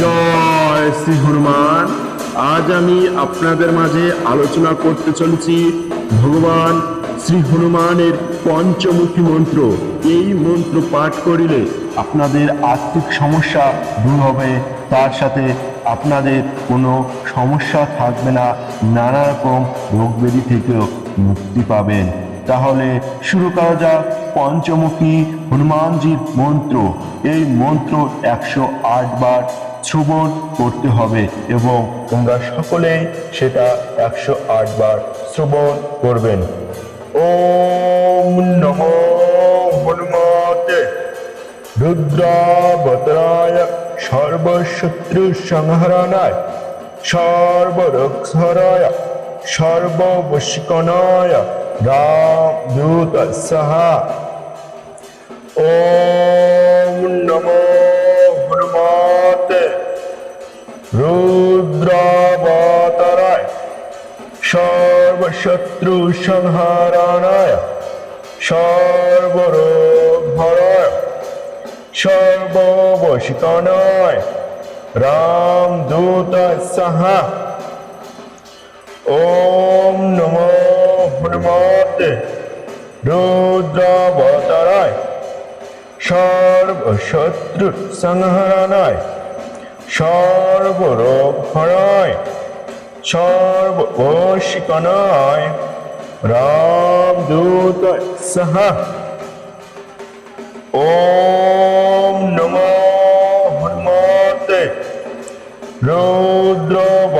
জয় শ্রী হনুমান। আজ আমি আপনাদের মাঝে আলোচনা করতে চলেছি ভগবান শ্রী হনুমানের পঞ্চমুখী মন্ত্র। এই মন্ত্র পাঠ করিলে আপনাদের আর্থিক সমস্যা দূর হবে, তার সাথে আপনাদের কোনো সমস্যা থাকবে না, নানা রকম রোগ ব্যাধি থেকেও মুক্তি পাবেন। তাহলে শুরু করা যাক পঞ্চমুখী হনুমানজির মন্ত্র। এই মন্ত্র একশো আট বার শ্রবণ করতে হবে এবং তোমরা সকলেই সেটা একশো আট বার শ্রবণ করবেন। ওম নমো হনুমতে। রুদ্রাবতরায় সর্বশত্রু সংহরণায় সর্বরক্ষরায় সর্ববশিকনায় রাম দূত সাহা। ওম নমো রুদ্রাবতরায় সর্বশত্রু সংহারায় সর্বরোগ ভরায় রাম দূত সাহা। ওম নমো হনুমতে রুদ্রাবতারায় সর্বশত্রু সংহরণায় সর্বরোগ হরায় সর্বশিকনায় রাম দূত সাহা। ওম নমো হনুমতে রুদ্রবতরায়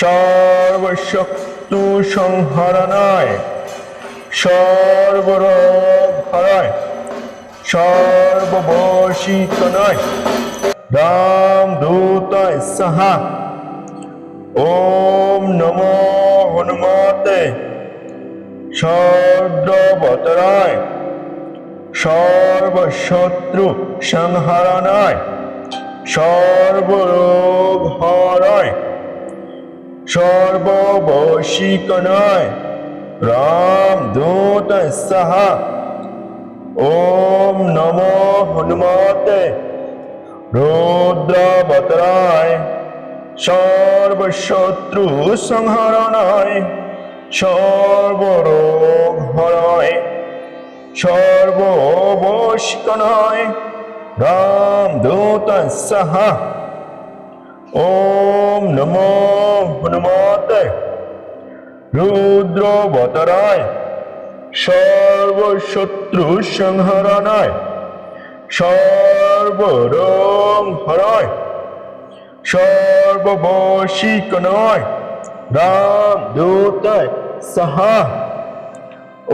সর্বশক্তু সংহরণায় সর্বরোগ হরায় সর্ববশীকনায় রাম দূতায় সাহা ওম নমো হনুমতে সর্বতরায় সর্বশত্রু সংহরণায় সর্বরোগ হরায় সর্ববশীকনায় রাম দূত সাহা ওম নমো হনুমতে রুদ্রবতরায় সর্বশত্রু সংহরণায় সর্বরোগ হরায় সর্ববশিকনায় রাম দূত সাহা ওম নমো হনুমতে রুদ্রবতরায় সর্বশত্রু সংহরণায় সর্বরোগ সর্ববশিক সর্ববশীকনায় রাম দূতায় সাহা,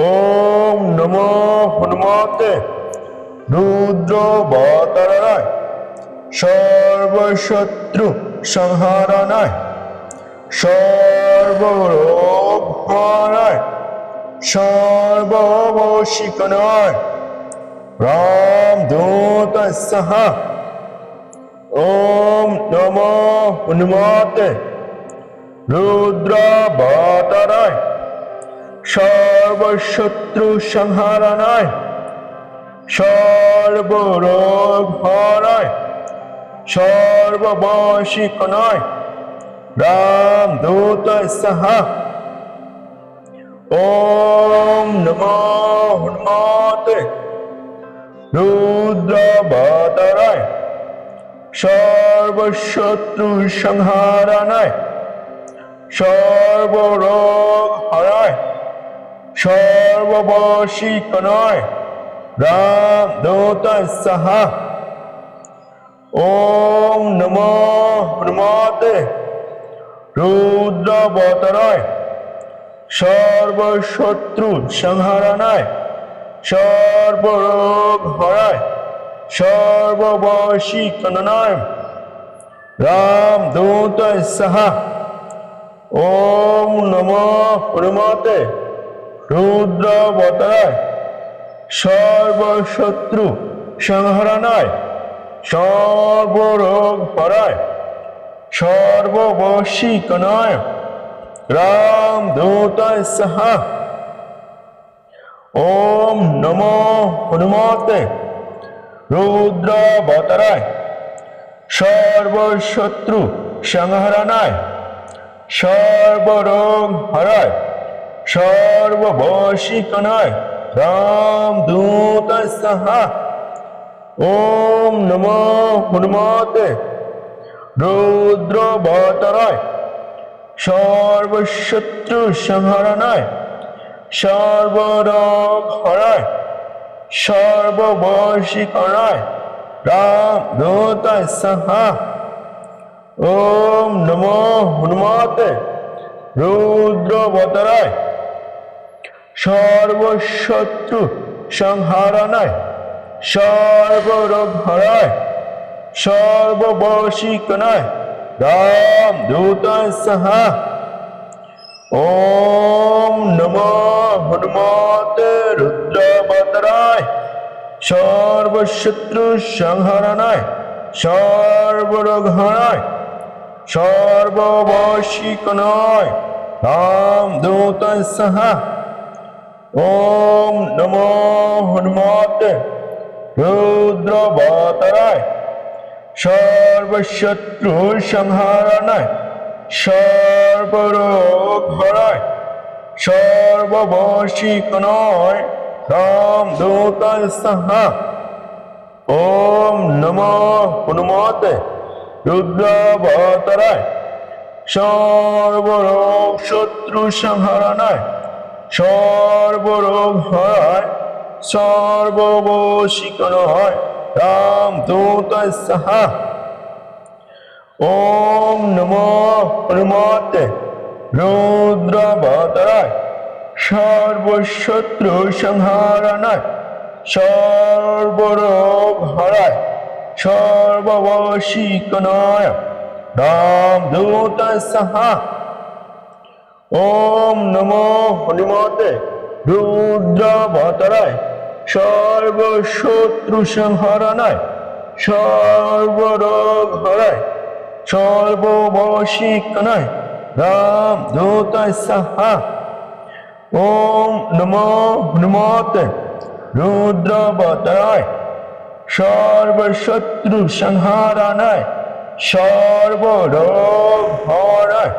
ওম নমো হনুমতে, রুদ্র রুদ্রবতরায় সর্বশত্রু সংহারণায় সর্বরোগ হরায় সর্ববশিকনায় রাম দূত সাহা ওম নমো হনুমতে রুদ্রবতরায় সর্বশত্রু সংহারণায় সর্বরোগ হরায় সর্ববশিকনায় রাম দূত সাহা ওম নমো হনুমতে রুদ্রবতরায় সর্বশত্রু সংহারণায় সর্বরোগ হরায় সর্ববশীকনায়, রাম দূত সাহা। ওম নমো হনুমতে রুদ্রবতরায় সর্বশত্রু সংহারণায় সর্বরোগ হরায় সর্ববশীকনায় রাম দূত সাহা, ওম নমো হনুমতে রুদ্রবতরায়, সর্বশত্রু সংহরণায়, সর্বরোগ হরায় সর্ববশীকনায় রাম দূত সাহা, ওম নমো হনুমতে রুদ্রাবতারায়। সর্বশত্রু সংহরণায়। সর্বরোগ হরায় সর্ববশীকনায় রাম দূত সাহা। ওম নমো হনুমতে রুদ্র বতরায় সর্বশত্রু সংহরণায়। সর্বরোগ হরায় সর্ববশীকরায় রাম দূত সাহা। ওম নমো হনুমতে রুদ্র বতরায় সর্বশত্রু সংহারণায় সর্বরোগ হরায় সর্ববশীকনায় রাম দূত সাহা। ওম নমো হনুমতে রুদ্রবতরায় সর্বশত্রু সংহরণায় সর্বরোগ হরায় সর্ববশীকনায় রাম দূত সাহা। ওম নমো হনুমতে রুদ্রবতরায় সর্বশত্রু সংহারণায় সর্বরোগ হরায় সর্ববশীকনায় রাম দূত সাহা। ওম নমো হনুমতে রুদ্রবতরায় সর্বরোগ শত্রু সংহারণায় সর্বরোগ হরায় সর্ববশীকনায় রাম দূত সাহা। ওম নমো হনুমতে রুদ্রবতরায় সর্বশত্রু সংহারণায় সর্বরোগ হরায় সর্ববশীকনায় রাম দূত সাহা। ওম নমো হনুমতে রুদ্রবতরায় সর্বশত্রু সংহরণায় সর্বরোগ হরায় সর্ববশীকনায় রাম দূত সাহা। ওম নমো হনুমতে রুদ্রবতরায় সর্বশত্রু সংহারণায় সর্বরোগ হরায়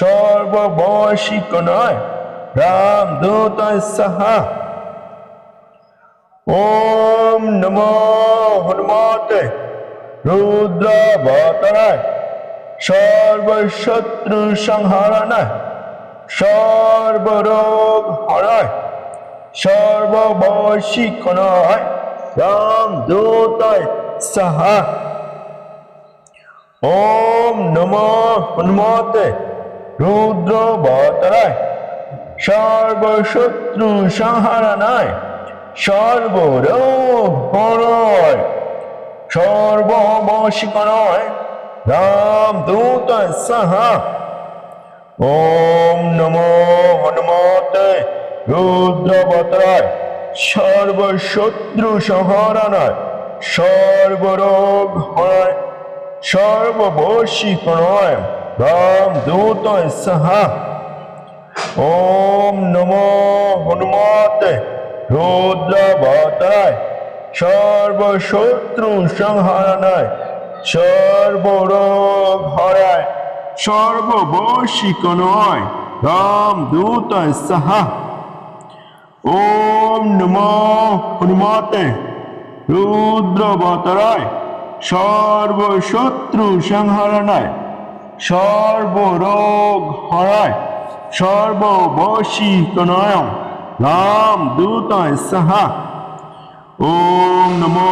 সর্ববশীকনায় রাম দূত সাহা। ওম নম হনুমতে রুদ্রবতরায় সর্বশত্রু সংহরণায়, সর্বরোগ হরায় সর্ববশীকনায় রাম দূত সাহা। ওম নমো হনুমতে রুদ্রবতরায় সর্বশত্রু সংহারণায় সর্বরোগ হরয়। সর্ববশীকনায় রাম দূত সাহা। ওম নমো হনুমতে রুদ্রবতরায় সর্বশত্রু সংহরণায় সর্বরোগ হরায় সর্ববশীকনায় রাম দূত সাহা। ওম নমো হনুমতে রুদ্রবতরায় সর্বশত্রু সংহারণায় সর্বরোগ হরায় সর্ববশীকনায় রাম দূত সাহা। ওম নমো হনুমতে, রুদ্রবতরায়, সর্বশত্রু সংহরণায় সর্বরোগ হরায় সর্ববশীকনায় রাম দূত সাহা। ওম নমো